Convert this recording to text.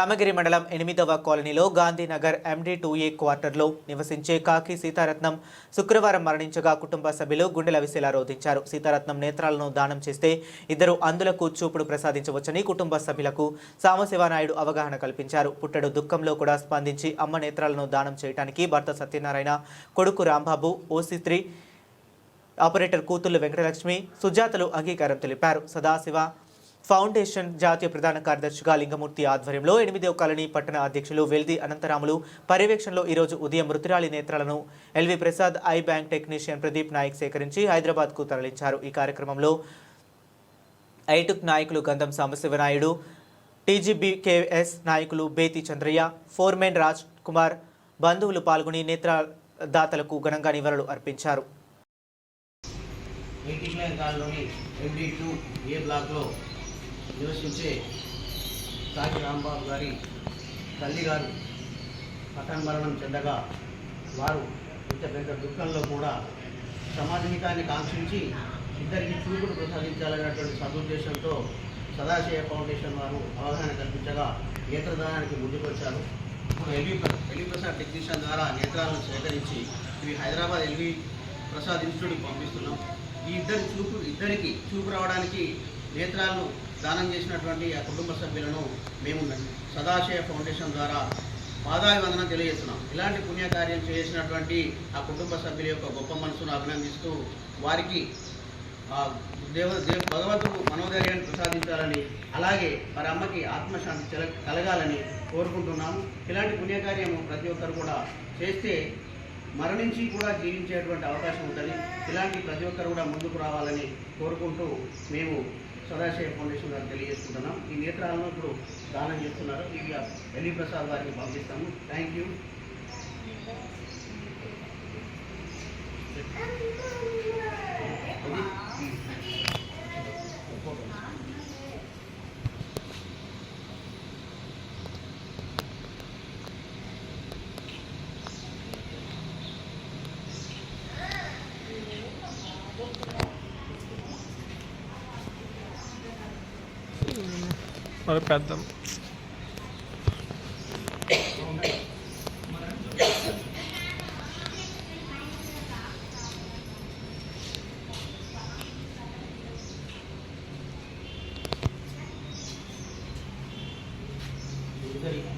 రామగిరి మండలం ఎనిమిదవ కాలనీలో గాంధీనగర్ ఎండి టూ ఏ క్వార్టర్లో నివసించే కాకి సీతారత్నం శుక్రవారం మరణించగా కుటుంబ సభ్యులు గుండెల విసేలా రోధించారు. సీతారత్నం నేత్రాలను దానం చేస్తే ఇద్దరు అందులకు చూపుడు ప్రసాదించవచ్చని కుటుంబ సభ్యులకు సామశివానాయుడు అవగాహన కల్పించారు. పుట్టడు దుఃఖంలో కూడా స్పందించి అమ్మ నేత్రాలను దానం చేయడానికి భర్త సత్యనారాయణ కొడుకు రాంబాబు ఓసిత్రి ఆపరేటర్ కూతుళ్ళు వెంకటలక్ష్మి సుజాతలు అంగీకారం తెలిపారు. సదాశివ ఫౌండేషన్ జాతీయ ప్రధాన కార్యదర్శిగా లింగమూర్తి ఆధ్వర్యంలో ఎనిమిదవ కాలనీ పట్టణ అధ్యక్షులు వెల్ది అనంతరాములు పర్యవేక్షణలో ఈరోజు ఉదయం మృతురాలి నేత్రాలను LV Prasad eye bank technician Pradeep Naik సేకరించి హైదరాబాద్కు తరలించారు. ఈ కార్యక్రమంలో ఐటుక్ నాయకులు గంధం సాంబశివనాయుడు టీజీబీకేఎస్ నాయకులు బేతి చంద్రయ్య ఫోర్మెన్ రాజ్ కుమార్ బంధువులు పాల్గొని నేత్రదాతలకు ఘనంగా నివాళులు అర్పించారు. ఏ బ్లాక్లో నివసించే సాగి రాంబాబు గారి తల్లి గారు మరణం చెందగా వారు ఇంత పెద్ద దుఃఖంలో కూడా సమాజహితాన్ని కాంక్షించి ఇద్దరికి చూపుడు ప్రసాదించాలనేటువంటి సదుద్దేశంతో సదాశయ ఫౌండేషన్ వారు అవగాహన కల్పించగా నేత్రదానానికి ముందుకొచ్చారు. ఎల్వి ఎల్వి ప్రసాద్ టెక్నీషియన్ ద్వారా నేత్రాలను సేకరించి ఇవి హైదరాబాద్ ఎల్వి ప్రసాద్ ఇన్స్టిట్యూట్కి పంపిస్తున్నాం. ఈ ఇద్దరు చూపు ఇద్దరికి చూపు రావడానికి నేత్రాలను దానం చేసినటువంటి ఆ కుటుంబ సభ్యులను మేము సదాశయ ఫౌండేషన్ ద్వారా పాదాభివందనం తెలియజేస్తున్నాం. ఇలాంటి పుణ్యకార్యం చేసినటువంటి ఆ కుటుంబ సభ్యుల యొక్క గొప్ప మనసును అభినందిస్తూ వారికి ఆ దేవ దేవ భగవంతుడు మనోధైర్యాన్ని ప్రసాదించాలని అలాగే వారి అమ్మకి ఆత్మశాంతి కలగాలని కోరుకుంటున్నాము. ఇలాంటి పుణ్యకార్యము ప్రతి ఒక్కరు కూడా చేస్తే మరణించి కూడా జీవించేటువంటి అవకాశం ఉంటుంది ఇలాంటి ప్రతి ఒక్కరు కూడా ముందుకు రావాలని కోరుకుంటూ మేము సదాశయ ఫౌండేషన్ గారు తెలియజేసుకుంటున్నాం. ఈ నేత్రాలను ఇప్పుడు దానం చేస్తున్నారు. ఇవి ఎలి ప్రసాద్ గారికి పంపిస్తాము. Thank you. మరి పెద్ద. Thank